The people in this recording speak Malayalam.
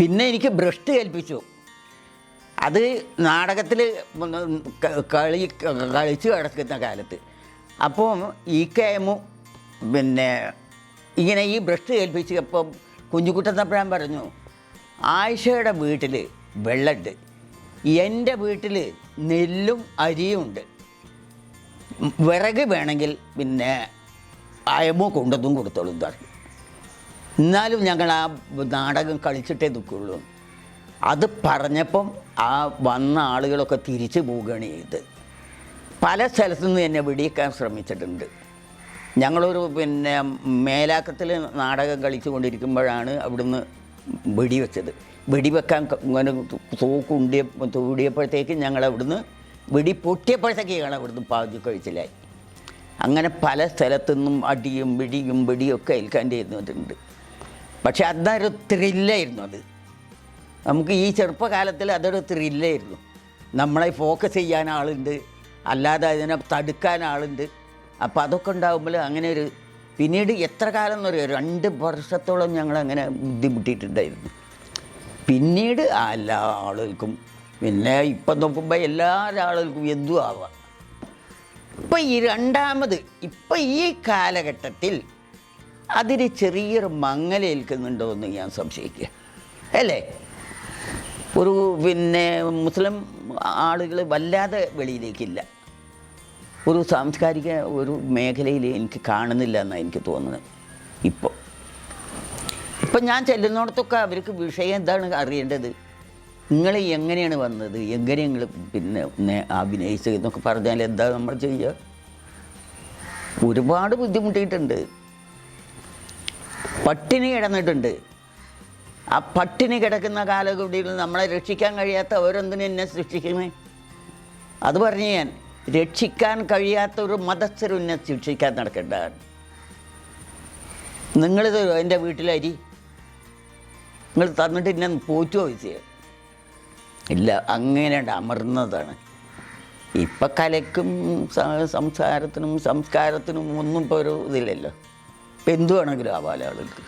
പിന്നെ എനിക്ക് ബ്രഷ്ട് ഏൽപ്പിച്ചു. അത് നാടകത്തിൽ കളി കളിച്ച് കിടക്കുന്ന കാലത്ത്. അപ്പോൾ ഈ കെ എമ്മു പിന്നെ ഇങ്ങനെ ഈ ബ്രഷ് ഏൽപ്പിച്ചപ്പം കുഞ്ഞുകുട്ടൻ തമ്പഴാൻ പറഞ്ഞു ആയിഷയുടെ വീട്ടിൽ വെള്ളമുണ്ട് എന്റെ വീട്ടിൽ നെല്ലും അരിയും ഉണ്ട്. വിറക് വേണമെങ്കിൽ പിന്നെ അയമോ കൊണ്ടതും കൊടുത്തോളും പറഞ്ഞു. എന്നാലും ഞങ്ങൾ ആ നാടകം കളിച്ചിട്ടേ നിൽക്കുള്ളൂ. അത് പറഞ്ഞപ്പം ആ വന്ന ആളുകളൊക്കെ തിരിച്ചു പോവുകയാണ് ചെയ്ത്. പല സ്ഥലത്തു നിന്ന് എന്നെ വെടിയേക്കാൻ ശ്രമിച്ചിട്ടുണ്ട്. ഞങ്ങളൊരു പിന്നെ മേലാക്കത്തിൽ നാടകം കളിച്ചു കൊണ്ടിരിക്കുമ്പോഴാണ് അവിടുന്ന് വെടിവെച്ചത്. വെടിവെക്കാൻ ഇങ്ങനെ തോക്കുണ്ടിയ തൂടിയപ്പോഴത്തേക്ക് ഞങ്ങൾ അവിടുന്ന് വെടി പൊട്ടിയപ്പോഴത്തേക്ക് ഞങ്ങൾ അവിടുന്ന് പാതി കഴിച്ചിലായി. അങ്ങനെ പല സ്ഥലത്തു നിന്നും അടിയും വെടിയും വെടിയൊക്കെ ഏൽക്കാൻ ചെയ്യുന്നുണ്ട് പക്ഷെ അതൊരു ത്രില്ലായിരുന്നു അത്. നമുക്ക് ഈ ചെറുപ്പകാലത്തിൽ അതൊരു ത്രില്ലായിരുന്നു നമ്മളെ ഫോക്കസ് ചെയ്യാൻ ആളുണ്ട് അല്ലാതെ അതിനെ തടുക്കാൻ ആളുണ്ട്. അപ്പോൾ അതൊക്കെ ഉണ്ടാകുമ്പോൾ അങ്ങനെ ഒരു പിന്നീട് എത്ര കാലം എന്ന് പറയുക രണ്ട് വർഷത്തോളം ഞങ്ങൾ അങ്ങനെ ബുദ്ധിമുട്ടിയിട്ടുണ്ടായിരുന്നു. പിന്നീട് എല്ലാ ആളുകൾക്കും പിന്നെ ഇപ്പം നോക്കുമ്പോൾ എല്ലാ ആളുകൾക്കും എന്തും ആവാം. ഇപ്പം ഈ രണ്ടാമത് ഇപ്പം ഈ കാലഘട്ടത്തിൽ അതിന് ചെറിയൊരു മങ്ങലേൽക്കുന്നുണ്ടോ എന്ന് ഞാൻ സംശയിക്കുക. അല്ലേ? ഒരു പിന്നെ മുസ്ലിം ആളുകൾ വല്ലാതെ വെളിയിലേക്കില്ല. ഒരു സാംസ്കാരിക ഒരു മേഖലയിൽ എനിക്ക് കാണുന്നില്ല എന്നാണ് എനിക്ക് തോന്നുന്നത് ഇപ്പോൾ ഇപ്പം ഞാൻ ചെല്ലുന്നിടത്തൊക്കെ അവർക്ക് വിഷയം എന്താണ് അറിയേണ്ടത്? നിങ്ങൾ എങ്ങനെയാണ് വന്നത്? എങ്ങനെ നിങ്ങൾ പിന്നെ അഭിനയിച്ചതെന്നൊക്കെ പറഞ്ഞാൽ എന്താ നമ്മൾ ചെയ്യുക? ഒരുപാട് ബുദ്ധിമുട്ടിയിട്ടുണ്ട്. പട്ടിണി കിടന്നിട്ടുണ്ട്. ആ പട്ടിണി കിടക്കുന്ന കാലകൂടിയിൽ നമ്മളെ രക്ഷിക്കാൻ കഴിയാത്ത ഓരോന്നിനും എന്നെ സൃഷ്ടിക്കുന്നേ? അത് പറഞ്ഞു ഞാൻ രക്ഷിക്കാൻ കഴിയാത്ത ഒരു മതസ്ഥരും എന്നെ ശിക്ഷിക്കാൻ നടക്കേണ്ടതാണ്. നിങ്ങൾ എന്റെ വീട്ടിലരി. നിങ്ങൾ തന്നിട്ട് എന്നെ പോറ്റുമോ ചോദിച്ചത് ഇല്ല അങ്ങനെ അമർന്നതാണ്. ഇപ്പം കലയ്ക്കും സംസാരത്തിനും സംസ്കാരത്തിനും ഒന്നും ഇപ്പോൾ ഒരു ഇതില്ലല്ലോ. ഇപ്പം എന്തു ആളുകൾക്ക്.